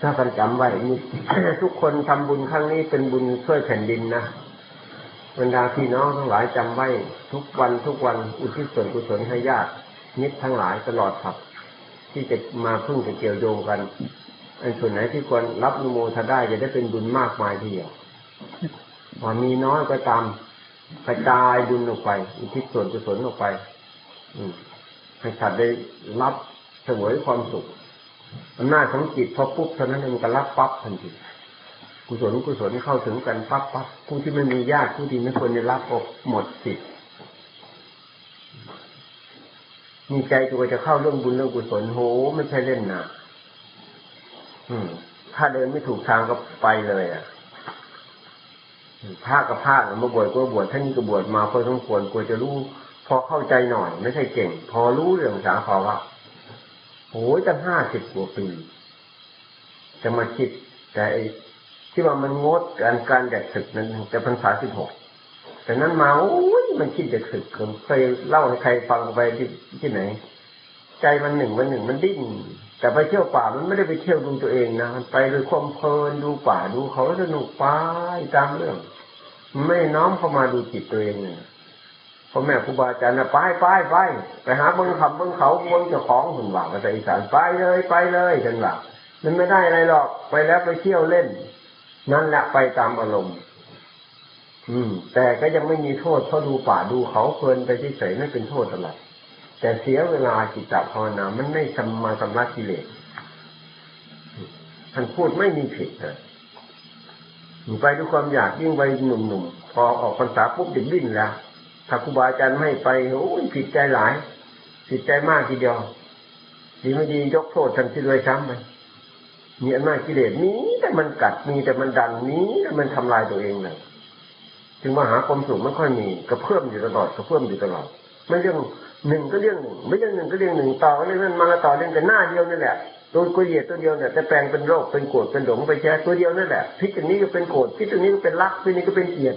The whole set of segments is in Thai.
ถ้ากันจำไว้นี่ทุกคนทำบุญครั้งนี้เป็นบุญช่วยแผ่นดินนะบรรดาพี่น้องทั้งหลายจำไว้ ทุกวันทุกวันอุทิศส่วนกุศลให้ญาติมิตรทั้งหลายตลอดครับ ที่จะมาพึ่งจะเกี่ยวโยงกันอันส่วนไหนที่ควรรับนุโมทาได้จะได้เป็นบุญมากมายทีเดียวว่ามีน้อยก็ตามกระจายบุญออกไปอุทิศส่วนกุศลออกไป อืให้สัตว์ได้รับเสวยความสุข อำนาจของจิตพอปุ๊บเท่านั้นมันก็รับปั๊บทันทีกุศลกุศลเข้าถึงกันปั๊บปั๊บผู้ที่ไม่มีญาติผู้ที่ไม่ควรได้รับก็หมดสิทธิ์มีใจตัวจะเข้าเรื่องบุญเรื่องกุศลโหไม่ใช่เล่นนะอืม ถ้าเดินไม่ถูกทางก็ไปเลยอะภาคกับภาคมาบวชก็บวชท่านนี้ก็บวชมาพอสมควรกลัวจะรู้ พอเข้าใจหน่อย ไม่ใช่เก่ง พอรู้เรื่องสาภาวะ โอ้ยตั้งห้าสิบกว่าปีจะมาคิดแต่ที่ว่ามันงดการการแดกศึกนั้นแต่พรรษาสิบหกแต่นั้นมาโอ้ยมันคิดเด็กศึกเคยเล่าให้ใครฟังไปที่ที่ไหน ใจมันหนึ่งมันหนึ่งมันดิ้นแต่ไปเที่ยวป่ามันไม่ได้ไปเที่ยวดูตัวเองนะมันไปโดยความเพลินดูป่าดูเขาสนุกไปตามเรื่อง ไม่น้อมเข้ามาดูจิตตัวเองเนี่ย พ่อแม่ครูบาอาจารย์นะไปไปไปไปหาเบิ้งคำเบิ้งเขาเบิ้งเจ้าของหุ่นวังภาษาอีสานไปเลยไปเลยจังหวะมันไม่ได้อะไรหรอกไปแล้วไปเที่ยวเล่น นั่นแหละไปตามอารมณ์ อืม แต่ก็ยังไม่มีโทษเพราะดูป่าดูเขาเพลินไปเฉยๆไม่เป็นโทษอะไรแต่เสียเวลาจิตตภาวนามันไม่สมมาสมากิเลสท่านพูดไม่มีผิดเลยไปด้วยความอยากยิ่งวัยหนุ่มๆพอออกพรรษาปุ๊บเด็กดิ้นแล้ว ถ้าครูบาอาจารย์ไม่ไปโอ้ยผิดใจหลาย ผิดใจมากทีเดียวดีไม่ดียกโทษทันทีเลยซ้ำไปมีอำนาจกิเลสนี้แต่มันกัดมีแต่มันดันนี้แต่มันทำลายตัวเองเลยถึงมาหาความสุขไม่ค่อยมีกระเพื่อมอยู่ตลอดกระเพื่อมอยู่ตลอดไม่เรื่องหนึ่งก็เรื่องหนึ่งไม่เรื่องหนึ่งก็เรื่องหนึ่งต่อเรื่องนั้นมาต่อเรื่องแต่หน้าเดียวนั่นแหละตัวกุเหยียดตัวเดียวเนี่ยแต่แปลงเป็นโรคเป็นโกรธเป็นหลงไปแช่ตัวเดียวนั่นแหละพิษตรนี้ก็เป็นโกรธพิษตรนี้ก็เป็นรักพิษนี้ก็เป็นเกลียด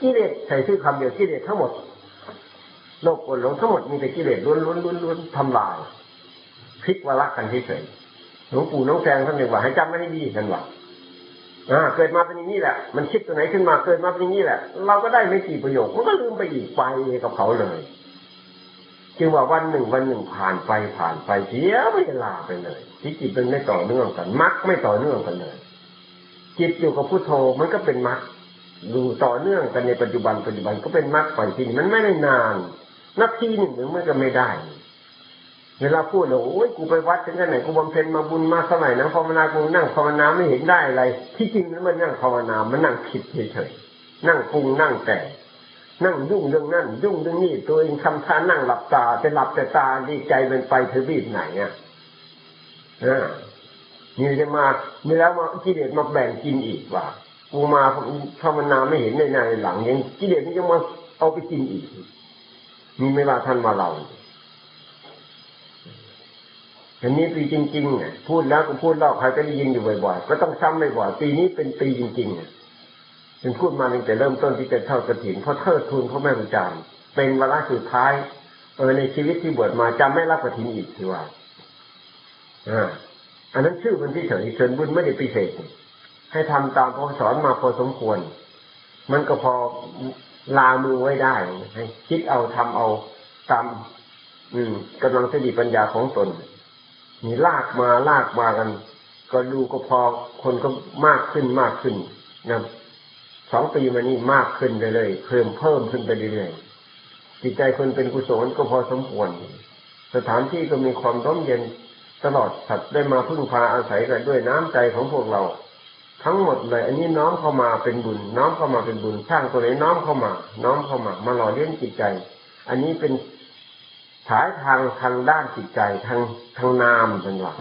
กิเลสใส่ชื่อคำเดียวกิเลสทั้งหมดโลกกรธหลงทั้งหมดมีแต่กิเลสล้วนล้วนล้วนล้วนทำลายพลิกวาระกันเฉยหลวงปู่น้องแซงท่านเรียกว่าให้จำไม่ให้ดีกันว่าอ่าเกิดมาเป็นอย่างนี้แหละ มันคิดตัวไหนขึ้นมาเกิดมาเป็นอย่างนี้แหละ เราก็ได้ไม่กี่ประโยคมันก็ลืมไปอีกไปกับเขาเลยจึงว่าวันหนึ่งวันหนึ่งผ่านไปผ่านไปเสียเวลาไปเลยที่จิตมันไม่ต่อเนื่องกันมักไม่ต่อเนื่องกันเลย จิตอยู่กับพุทโธมันก็เป็นมัก ดูต่อเนื่องกันในปัจจุบันปัจจุบันก็เป็นมักไปที่มันไม่ได้นานนาทีหนึ่งหรือมันก็ไม่ได้เวลาพูดเราโอ้ยกูไปวัดถึงไหนกูบำเพ็ญมาบุญมาสมัยนะภาวนากูนั่งภาวนาไม่เห็นได้อะไร ที่จริงนั้นมันนั่งภาวนามันนั่งคิดเฉยๆนั่งปรุงนั่งแต่นั่งยุ่งเรื่องนั่นยุ่งเรื่องนี้ตัวเองทำท่านั่งหลับตาจะหลับแต่ตาดีใจเป็นไปเธอบีบไหนอะนี่จะมามีแล้วมากิเลสมาแบ่งกินอีกว่า กูมาภาวนาไม่เห็นในในหลังยังกิเลสนี่ยังมาเอาไปกินอีกมีไม่ว่าท่านมาเราอันนี้ปีจริงๆเนี่ยพูดแล้วก็พูดเล่าใครก็ได้ยินอยู่บ่อยๆก็ต้องซ้ำบ่อยปีนี้เป็นปีจริงๆเนี่ยเป็นพูดมาตั้งแต่เริ่มต้นที่จะเท่ากระถิ่นเพราะเทิดทูนเพ่อแม่ครูอาจารย์เป็นวาระสุดท้าย เออในชีวิตที่บวชมาจำไม่รับกระถิ่นอีกทีว่าอ่าอันนั้นชื่อมันที่เฉยเชิญบุญไม่ได้พิเศษ ให้ทำตามพอสอนมาพอสมควร มันก็พอลามือไว้ได้ให้คิดเอาทำเอาตามอืมกำลังสติปัญญาของตนมีลากมาลากมากัน ก็ดูก็พอคนก็มากขึ้นมากขึ้นนะสองปีมานี้มากขึ้นไปเลยเพิ่มเพิ่มขึ้นไปเรื่อยๆจิตใจคนเป็นกุศลก็พอสมควร สถานที่ก็มีความร่มเย็นตลอดสัตว์ได้มาพึ่งพาอาศัยกันด้วยน้ำใจของพวกเรา ทั้งหมดเลยอันนี้น้อมเข้ามาเป็นบุญ น้อมเข้ามาเป็นบุญสร้างตัวไหนน้อมเข้ามา น้อมเข้ามา มาหล่อเลี้ยงจิตใจ อันนี้เป็นสายทางทางด้านจิตใจทางทางนามเป็นหลัก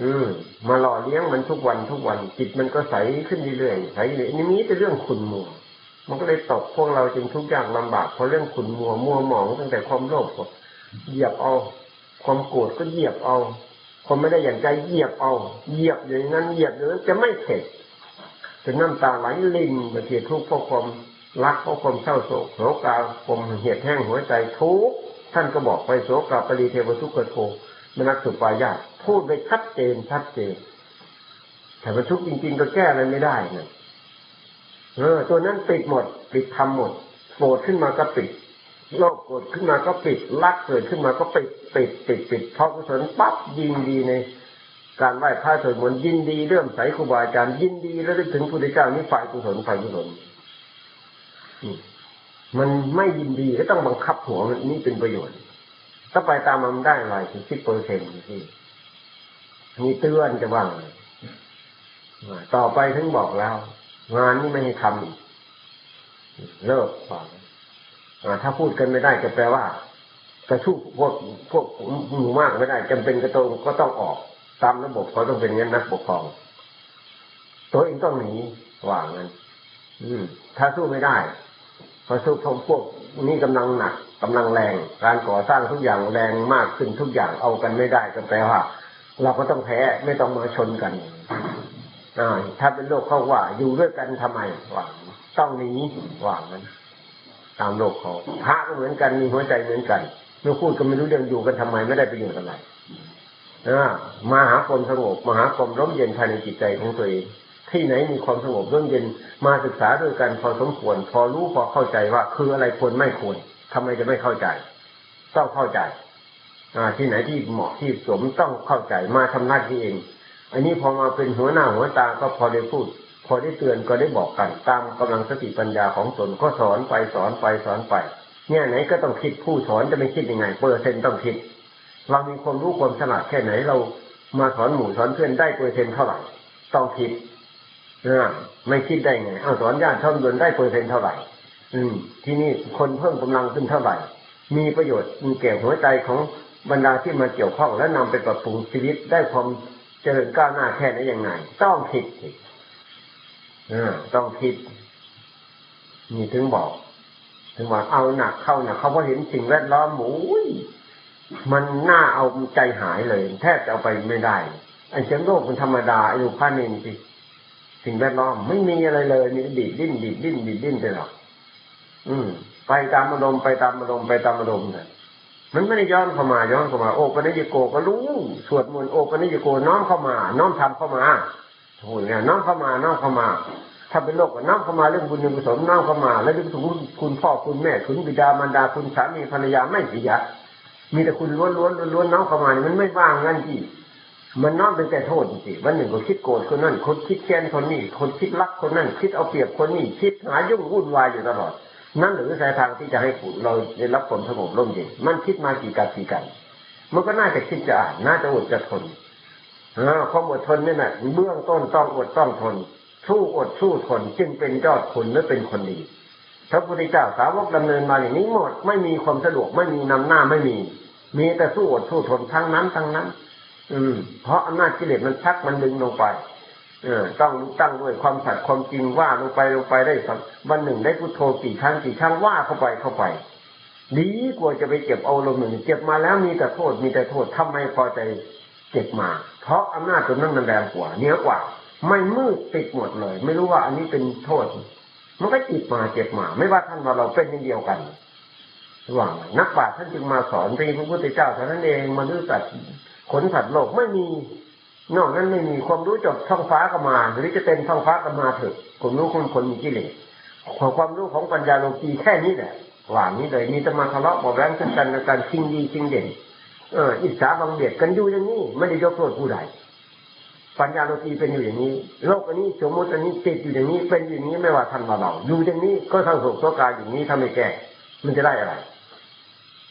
อืมมาหล่อเลี้ยงมันทุกวันทุกวัน จิตมันก็ใสขึ้นเรื่อยๆใสเรื่อยนี่มีแต่เรื่องขุนมัว มันก็เลยตกพวกเราจึงทุกอย่างลำบากเพราะเรื่องขุนมัวมัวหมองตั้งแต่ความโลภเหยียบเอา ความโกรธก็เหยียบเอา คนไม่ได้อย่างใจเหยียบเอา เหยียบอย่างนั้นเหยียบอย่างนั้นจะไม่เข็ดจะน้ำตาไหลลินมาเทียทุกข์เพราะความรักเพราะความเศร้าโศกโศกาความเหียดแห้งหัวใจทุกท่านก็บอกไปโศกาปรีเทวทุกขโทมนักสุปายาพูดไปชัดเจนชัดเจนแต่มันทุกข์จริง ๆ ก็แก้อะไรไม่ได้นะเออ ตัวนั้นปิดหมด ปิดทำหมดโกรธขึ้นมาก็ปิด โลภโกรธขึ้นมาก็ปิดรักเกิดขึ้นมาก็ปิดปิดปิดปิดพอกุศลปั๊บยินดีในการไหว้พระสวดมนต์ยินดีเริ่มใสครูบาอาจารย์ยินดีแล้วถึงพระพุทธเจ้านี่ฝ่ายกุศลฝ่ายกุศลมันไม่ยินดีก็ต้องบังคับหัวมันนี่เป็นประโยชน์ถ้าไปตามมันได้อะไรถึงสิบเปอร์เซ็นต์ที่มีเตือนจะว่างต่อไปถึงบอกแล้ว งานนี้ไม่ให้ทำเลิกก่อน ถ้าพูดกันไม่ได้จะแปลว่ากระชู้พวกพวกหมู่มากไม่ได้จำเป็นก็ต้องก็ต้องออก ตามระบบเขาต้องเป็นงั้นนักปกครอง ตัวเองต้องหนีว่างั้น อืม ถ้าสู้ไม่ได้พอสู้พวกนี้กำลังหนักกำลังแรง การก่อสร้างทุกอย่างแรงมากขึ้นทุกอย่างเอากันไม่ได้ก็แปลว่า เราก็ต้องแพ้ไม่ต้องมาชนกันอ่าถ้าเป็นโลกเขาว่า อยู่ด้วยกันทำไมว่าต้องหนีว่างั้น ตามโลกเขาพระก็เหมือนกันมีหัวใจเหมือนกันเมื่อพูดก็ไม่รู้เรื่องอยู่กันทำไมไม่ได้ประโยชน์อะไรนะมาหาความสงบมาหาความร่มเย็นภายในจิตใจของตัวเองที่ไหนมีความสงบร่มเย็นมาศึกษาด้วยกันพอสมควร พอรู้พอเข้าใจว่า คืออะไรควรไม่ควรทำไมจะไม่เข้าใจ ต้องเข้าใจอ่าที่ไหนที่เหมาะที่สมต้องเข้าใจมาทำหน้าที่เอง อันนี้พอมาเป็นหัวหน้าหัวตาก็พอได้พูด พอได้เตือนก็ได้บอกกัน ตามกำลังสติปัญญาของตนก็สอนไปสอนไปสอนไปเนี่ยไหนก็ต้องคิดผู้สอนจะไม่คิดยังไง เปอร์เซ็นต์ต้องคิด เรามีความรู้ความฉลาดแค่ไหนเรามาสอนหมู่สอนเพื่อนได้เปอร์เซ็นต์เท่าไหร่ ต้องคิดนะไม่คิดได้ไงเอาสอนญาติช่องยนได้เปอร์เซ็นต์เท่าไหร่ อืม ที่นี่คนเพิ่มกำลังขึ้นเท่าไหร่ มีประโยชน์มีแก่หัวใจของบรรดาที่มาเกี่ยวข้องและนำไปปรับปรุงชีวิตได้ความเจริญก้าวหน้าแค่ไหนยังไง ต้องคิด ต้องคิดนี่ถึงบอก ถึงว่าเอาหนักเข้าเนี่ยเขาพอเห็นสิ่งแวดล้อมหมูมันน่าเอาใจหายเลย แทบจะเอาไปไม่ได้ไอ้เสียงโลกมันธรรมดาไอ้ลูกพ้านินสิสิ่งแวดล้อมไม่มีอะไรเลยมีดีดดิ้นดีดดิ้นดีดดิ้นไปหรอกอืม ไปตามอารมณ์ไปตามอารมณ์ไปตามอารมณ์เลยมันไม่ได้ย้อนเข้ามาย้อนเข้ามาโอปัญญโกก็รู้สวดมนต์โอปัญญโกน้อมเข้ามา น้อมทำเข้ามา โอ้ยเนี่ยน้อมเข้ามาน้อมเข้ามา ถ้าเป็นโลกก็น้อมเข้ามาเรื่องบุญเรื่องกุศลน้อมเข้ามา แล้วเรื่องคุณพ่อคุณแม่คุณบิดามารดาคุณสามีภรรยาไม่เสียมีแต่คุณล้วนล้วนล้วนน้อมเข้ามามันไม่ว่างงั้นที่มันน้อมเป็นแต่โทษจริงๆวันหนึ่งก็คิดโกรธคนนั้นคนคิดแค้นคนนี้คนคิดรักคนนั้นคิดเอาเปรียบคนนี้คิดหายุ่งวุ่นวายอยู่ตลอด นั่นหรือสายทางที่จะให้เราได้รับผลสงบร่มเย็นมันคิดมากี่กับกี่กัน มันก็น่าจะคิดจะอ่านน่าจะอดจะทน ความอดทนนี่แหละเบื้องต้นต้องอดต้องทน สู้อดสู้ทนจึงเป็นยอดคนและเป็นคนดีพระพุทธเจ้าสาวกดำเนินมาอย่างนี้หมดไม่มีความสะดวกไม่มีนำหน้าไม่มี มีแต่สู้อดสู้ทนทั้งนั้นทั้งนั้น อืม เพราะอำนาจกิเลสมันชักมันดึงลงไป เออ ต้องตั้งด้วยความสัตย์ความจริงว่าลงไปลงไปได้สักวันหนึ่งได้พุทโธกี่ครั้งกี่ครั้งว่าเข้าไปเข้าไป ดีกว่าจะไปเก็บเอาลมหนึ่งเก็บมาแล้วมีแต่โทษมีแต่โทษทำไมพอใจเก็บมา เพราะอำนาจตัวนั้นมันแรงกว่าเหนือกว่า ไม่มืดติดหมดเลย ไม่รู้ว่าอันนี้เป็นโทษ มันก็จิตมาเจ็บมา ไม่ว่าท่านว่าเราเป็นเดียวกันหวังนักปราชญ์ท่านจึงมาสอนที่พระพุทธเจ้าเท่านั้นเองมนุษย์สัตว์ขนสัตว์โลกไม่มีนอกนั้นไม่มีความรู้จบท้องฟ้าก็มา หรือจะเต็มท้องฟ้าก็มาเถอะความรู้คนคนมีกิเลสความรู้ของปัญญาโลกีแค่นี้แหละหว่างนี้เลยมีแต่มาทะเลาะบอกแรงกันในการชิงดีชิงเด่น เอออิจฉาบังเบียดกันอยู่อย่างนี้ ไม่ได้ยกโทษผู้ใดปัญญาโลกีเป็นอยู่อย่างนี้ โลกอันนี้สมมติอันนี้ติดอยู่อย่างนี้ เป็นอย่างนี้ไม่ว่าทันว่าเราอยู่อย่างนี้ก็ทั้งโศกโศกายอย่างนี้ถ้าไม่แก้ มันจะได้อะไร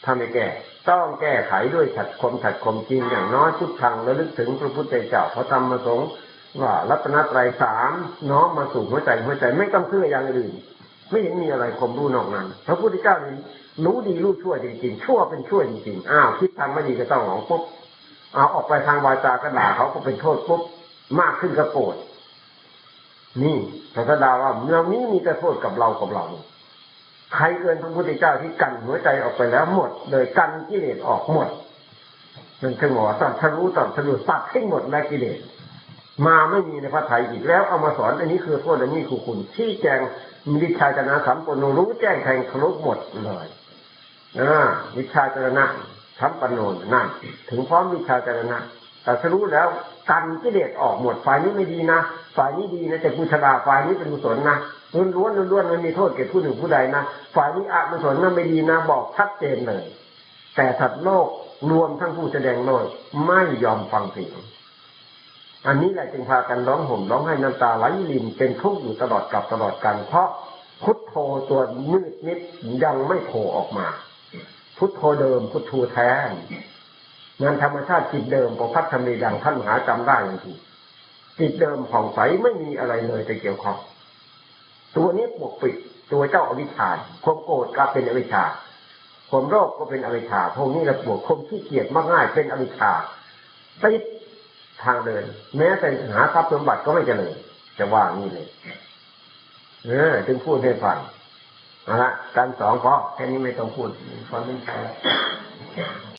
ถ้าไม่แก้ต้องแก้ไขด้วยฉัดคมฉัดคมจริงอย่างน้อยพุทธังระลึกถึงพระพุทธเจ้าพระธรรมประสงค์ว่ารัตนตรัยสามน้อมมาสู่หัวใจหัวใจไม่ต้องเชื่ออย่างอื่น ไม่เห็นมีอะไรความรู้นอกนั้น พระพุทธเจ้านี่รู้ดีรู้ชั่วจริงๆชั่วเป็นชั่วจริงๆอ้าวคิดทางไม่ดีก็ต้องหลงปุ๊บเอาออกไปทางวาจากระด่าเขาก็เป็นโทษปุ๊บมากขึ้นก็โกรธนี่พระสดาว่าเมืองนี้มีแต่โทษกับเรากับเราใครเกินพระพุทธเจ้าที่กันหัวใจออกไปแล้วหมดเลยกันกิเลสออกหมดมันถึงบอกว่าตัดทะลุตัดทะลุตัดให้หมดแล้กิเลส มาไม่มีในพระไทยอีกแล้วเอามาสอนอันนี้คือโทษอันนี้คือคุณที่แจงมีวิชาจนะสัมปนรู้แจ้งแทงทะลุหมดเลยนะวิชาจรณะทัมปโนนั่นถึงพร้อมวิชาจรณะแต่ถ้ารู้แล้วกันกิเลสออกหมดฝ่ายนี้ไม่ดีนะฝ่ายนี้ดีนะแต่กุศลาฝ่ายนี้เป็นกุศลนะล้วนล้วนล้วนมันมีโทษแก่ผู้หนึ่งผู้ใดนะฝ่ายนี้อกุศลนั้นไม่ดีนะบอกชัดเจนเลย แต่สัตว์โลกรวมทั้งผู้แสดงโลกไม่ยอมฟังเสียง อันนี้แหละจึงพากันร้องห่มร้องให้น้ำตาไหลรินเป็นทุกข์อยู่ตลอดกับตลอดกันเพราะพุทโธตัวมืดมิดยังไม่โผล่ออกมา พุทโธเดิมพุทโธแท้งานธรรมชาติจิตเดิมพอพัฒนาดังท่านมหาจำได้ทันทีจิตเดิมผ่องใสไม่มีอะไรเลยจะเกี่ยวข้องตัวนี้ปกปิดตัวเจ้าอวิชชาความโกรธก็เป็นอวิชชาความโรคก็เป็นอวิชชาพวกนี้ระปวดความขี้เกียจมากง่ายเป็นอวิชชาติด ทางเดิน แม้แต่หาทรัพย์สมบัติก็ไม่เจริญจะว่างี้เลยเออจึงพูดให้ฟังนะฮะการสองก็แค่นี้ไม่ต้องพูดฟังไม่ใช่